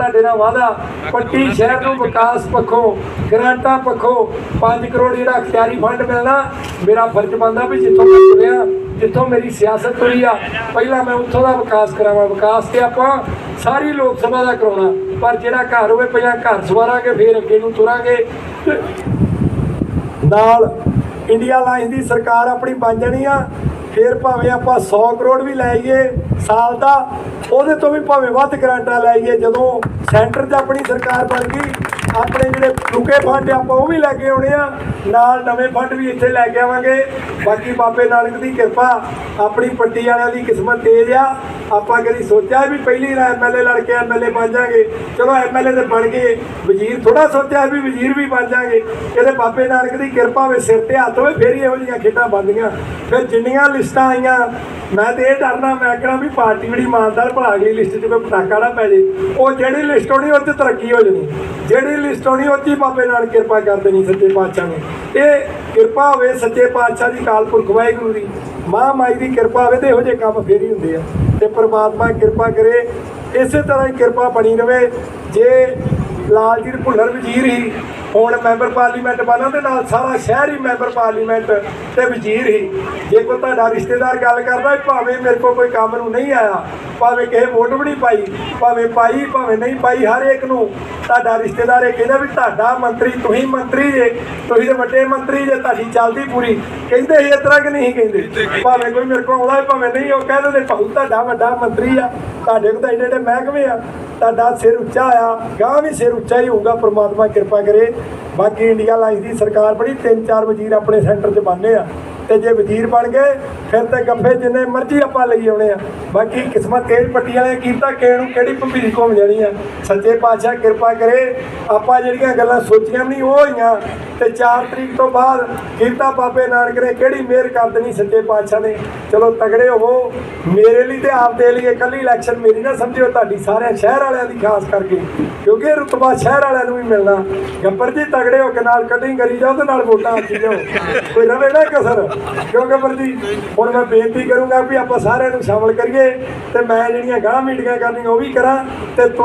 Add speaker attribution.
Speaker 1: ਤੁਹਾਡੇ ਨਾਲ ਵਾਦਾ ਪੱਟੀ ਸ਼ਹਿਰ ਨੂੰ ਵਿਕਾਸ ਪੱਖੋਂ, ਗ੍ਰਾਂਟਾਂ ਪੱਖੋਂ 5 ਕਰੋੜ ਜਿਹੜਾ ਅਖਤਿਆਰੀ ਫੰਡ ਮਿਲਣਾ, ਮੇਰਾ ਫਰਜ਼ ਬਣਦਾ ਵੀ ਜਿੱਥੋਂ ਮੈਂ ਤੁਰਿਆ, ਜਿੱਥੋਂ ਮੇਰੀ ਸਿਆਸਤ ਤੁਰੀ ਆ, ਪਹਿਲਾਂ ਮੈਂ ਉੱਥੋਂ ਦਾ ਵਿਕਾਸ ਕਰਾਵਾਂ। ਵਿਕਾਸ ਤੇ ਆਪਾਂ ਸਾਰੀ ਲੋਕ ਸਭਾ ਦਾ ਕਰਾਉਣਾ, ਪਰ ਜਿਹੜਾ ਘਰ ਹੋਵੇ, ਪਹਿਲਾਂ ਘਰ ਸਵਾਰਾਂਗੇ, ਫਿਰ ਅੱਗੇ ਨੂੰ ਤੁਰਾਂਗੇ। ਨਾਲ ਇੰਡੀਆ ਲਾਈਨ ਦੀ ਸਰਕਾਰ ਆਪਣੀ ਬਣ ਜਾਣੀ ਆ ਫਿਰ ਭਾਵੇਂ ਆਪਾਂ 100 ਕਰੋੜ ਵੀ ਲੈ ਸਾਲ ਦਾ, ਉਹਦੇ ਤੋਂ ਵੀ ਭਾਵੇਂ ਵੱਧ ਗ੍ਰਾਂਟਾਂ ਲੈ ਆਈਏ, ਜਦੋਂ ਸੈਂਟਰ 'ਚ ਆਪਣੀ ਸਰਕਾਰ ਬਣ ਗਈ, ਆਪਣੇ ਜਿਹੜੇ ਰੁਕੇ ਫੰਡ ਆਪਾਂ ਉਹ ਵੀ ਲੈ ਕੇ ਆਉਣੇ ਆ। ਨਾਲ ਨਵੇਂ ਫੰਡ ਵੀ ਇੱਥੇ ਲੈ ਕੇ ਆਵਾਂਗੇ। ਬਾਕੀ ਬਾਬੇ ਨਾਨਕ ਦੀ ਕਿਰਪਾ ਆਪਣੀ ਪੱਟੀ ਵਾਲਿਆਂ ਦੀ ਕਿਸਮਤ ਤੇਜ਼ ਆ। ਆਪਾਂ ਕਦੀ ਸੋਚਿਆ ਵੀ ਪਹਿਲੀ ਵਾਰ ਐਮਐਲਏ ਲੜ ਕੇ ਐਮਐਲਏ ਬਣ ਜਾਾਂਗੇ? ਚਲੋ ਐਮਐਲਏ ਤੇ ਬਣ ਗਏ। ਵਜ਼ੀਰ ਥੋੜਾ ਸੋਚਿਆ ਵੀ ਵਜ਼ੀਰ ਵੀ ਬਣ ਜਾਾਂਗੇ। ਇਹਦੇ ਬਾਬੇ ਨਾਨਕ ਦੀ ਕਿਰਪਾ ਹੋਵੇ ਸਿਰ ਤੇ ਹੱਥ ਹੋਵੇ ਫੇਰ ਹੀ ਇਹੋ ਜਿਹੀਆਂ ਖੇਡਾਂ ਬਣਦੀਆਂ। ਫਿਰ ਜਿੰਨੀਆਂ ਲਿਸਟਾਂ ਆਈਆਂ, ਮੈਂ ਤੇ ਇਹ ਡਰਨਾ, ਮੈਂ ਕਹਣਾ ਵੀ ਪਾਰਟੀ ਜਿਹੜੀ ਇਮਾਨਦਾਰ ਭਲਾ ਗਈ ਲਿਸਟ 'ਚ ਕੋਈ ਪਟਾਕਾ ਨਾ ਪੈ ਜੇ ਉਹ ਜਿਹੜੀ ਲਿਸਟ ਹੋਣੀ ਉਹ 'ਚ ਤਰੱਕੀ ਹੋ ਜਣੀ। ਜਿਹੜੀ ਲਿਸਟ ਹੋਣੀ ਉਹ 'ਚ ਹੀ ਬਾਬੇ ਨਾਲ ਕਿਰਪਾ ਕਰ ਦੇਣੀ ਸੱਚੇ ਪਾਤਸ਼ਾਹ ਨੇ। ਇਹ ਕਿਰਪਾ ਹੋਵੇ ਸੱਚੇ ਪਾਤਸ਼ਾਹ ਦੀ ਕਾਲ ਪੁਰਖ ਵਾਹਿਗੁਰੂ ਦੀ ਮਾਂ ਮਾਈ ਦੀ ਕਿਰਪਾ ਹੋਵੇ ਤੇ ਇਹੋ ਜਿਹੇ ਕੰਮ ਫੇਰ ਹੀ ਹੁੰਦੇ ਆ। ਤੇ ਪ੍ਰਮਾਤਮਾ ਕਿਰਪਾ ਕਰੇ, ਇਸੇ ਤਰ੍ਹਾਂ ਹੀ ਕਿਰਪਾ ਬਣੀ ਰਵੇ। ਜੇ ਲਾਲਜੀਤ ਭੁੱਲਰ ਵਜ਼ੀਰ ਹੀ ਹੁਣ ਮੈਂਬਰ ਪਾਰਲੀਮੈਂਟ ਬਣਾ ਤੇ ਨਾਲ ਸਾਰਾ ਸ਼ਹਿਰ ਹੀ ਮੈਂਬਰ ਪਾਰਲੀਮੈਂਟ ਤੇ ਵਜ਼ੀਰ ਹੀ। ਜੇ ਕੋਈ ਤੁਹਾਡਾ ਰਿਸ਼ਤੇਦਾਰ ਗੱਲ ਕਰਦਾ ਭਾਵੇਂ ਮੇਰੇ ਕੋਲ ਕੋਈ ਕੰਮ ਨੂੰ ਨਹੀਂ ਆਇਆ, ਭਾਵੇਂ ਕਿਸੇ ਵੋਟ ਵੀ ਨਹੀਂ ਪਾਈ, ਭਾਵੇਂ ਪਾਈ, ਭਾਵੇਂ ਨਹੀਂ ਪਾਈ ਹਰ ਇੱਕ ਨੂੰ, ਤੁਹਾਡਾ ਰਿਸ਼ਤੇਦਾਰ ਇਹ ਕਹਿੰਦਾ ਵੀ ਤੁਹਾਡਾ ਮੰਤਰੀ ਤੁਸੀਂ ਮੰਤਰੀ ਜੇ, ਤੁਸੀਂ ਤੇ ਵੱਡੇ ਮੰਤਰੀ ਜੇ, ਤੁਹਾਡੀ ਚੱਲਦੀ ਪੂਰੀ। ਕਹਿੰਦੇ ਸੀ ਇਸ ਤਰ੍ਹਾਂ ਕਿ ਨਹੀਂ ਕਹਿੰਦੇ। ਭਾਵੇਂ ਕੋਈ ਮੇਰੇ ਕੋਲ ਆਉਂਦਾ, ਭਾਵੇਂ ਨਹੀਂ, ਉਹ ਕਹਿੰਦੇ ਤੇ ਭਾਊ ਤੁਹਾਡਾ ਵੱਡਾ ਮੰਤਰੀ ਆ, ਤੁਹਾਡੇ ਕੋਲ ਤਾਂ ਏਡੇ ਏਡੇ ਮਹਿਕਮੇ ਆ। ਤੁਹਾਡਾ ਸਿਰ ਉੱਚਾ ਆ ਗਾਂ ਵੀ ਸਿਰ ਉੱਚਾ ਹੀ ਹੋਊਗਾ, ਪ੍ਰਮਾਤਮਾ ਕਿਰਪਾ ਕਰੇ। ਬਾਕੀ ਇੰਡੀਆ ਲਾਈਨਸ ਦੀ ਸਰਕਾਰ ਬੜੀ ਤਿੰਨ ਚਾਰ ਵਜ਼ੀਰ ਆਪਣੇ ਸੈਂਟਰ 'ਚ ਬਣਨੇ ਆ। ਤੇ ਜੇ ਵਜ਼ੀਰ ਬਣ ਗਏ ਫਿਰ ਤੇ ਗੱਫੇ ਜਿੰਨੇ ਮਰਜ਼ੀ ਆਪਾਂ ਲਈ ਆਉਣੇ ਆ। ਬਾਕੀ ਕਿਸਮਤ ਤੇਜ਼ ਪੱਟੀ ਵਾਲੇ ਕੀਤਾ ਕਿ ਨੂੰ ਕਿਹੜੀ ਭੰਬੀਰ ਘੁੰਮ ਜਾਣੀ ਆ? ਸੱਚੇ ਪਾਤਸ਼ਾਹ ਕਿਰਪਾ ਕਰੇ। ਆਪਾਂ ਜਿਹੜੀਆਂ ਗੱਲਾਂ ਸੋਚੀਆਂ ਨਹੀਂ, ਉਹ ਹੋਈਆਂ। ਤੇ 4 ਤਰੀਕ ਤੋਂ ਬਾਅਦ ਕੀਤਾ ਬਾਬੇ ਨਾਨਕ ਨੇ ਕਿਹੜੀ ਮਿਹਰ ਕਰ ਦੇਣੀ ਸੱਚੇ ਪਾਤਸ਼ਾਹ ਨੇ? ਚਲੋ ਤਗੜੇ ਹੋਵੋ। ਮੇਰੇ ਲਈ ਤੇ ਆਪਦੇ ਲਈ ਇਕੱਲੀ ਇਲੈਕਸ਼ਨ ਮੇਰੀ ਨਾ ਸਮਝਿਓ, ਤੁਹਾਡੀ ਸਾਰਿਆਂ ਸ਼ਹਿਰ ਵਾਲਿਆਂ ਦੀ, ਖਾਸ ਕਰਕੇ। ਕਿਉਂਕਿ ਇਹ ਰੁਤਬਾ ਸ਼ਹਿਰ ਵਾਲਿਆਂ ਨੂੰ ਵੀ ਮਿਲਣਾ। ਗੱਬਰ ਜੀ, ਤਗੜੇ ਹੋ ਕੇ ਨਾਲ ਕਟਿੰਗ ਕਰੀ ਜਾਓ ਤੇ ਨਾਲ ਵੋਟਾਂ ਆਖੀ ਜਾਓ ਕੋਈ ਰਵੇ ਨਾ ਕਸਰ। ਕਿਉਂ ਗੱਬਰ ਜੀ? ਹੁਣ ਮੈਂ ਬੇਨਤੀ ਕਰੂੰਗਾ ਵੀ ਆਪਾਂ ਸਾਰਿਆਂ ਨੂੰ ਸ਼ਾਮਲ ਕਰੀਏ ਤੇ ਮੈਂ ਜਿਹੜੀਆਂ ਗਾਂ ਮੀਟਿੰਗਾਂ ਕਰਨੀਆਂ ਉਹ ਵੀ ਕਰਾਂ ਤੇ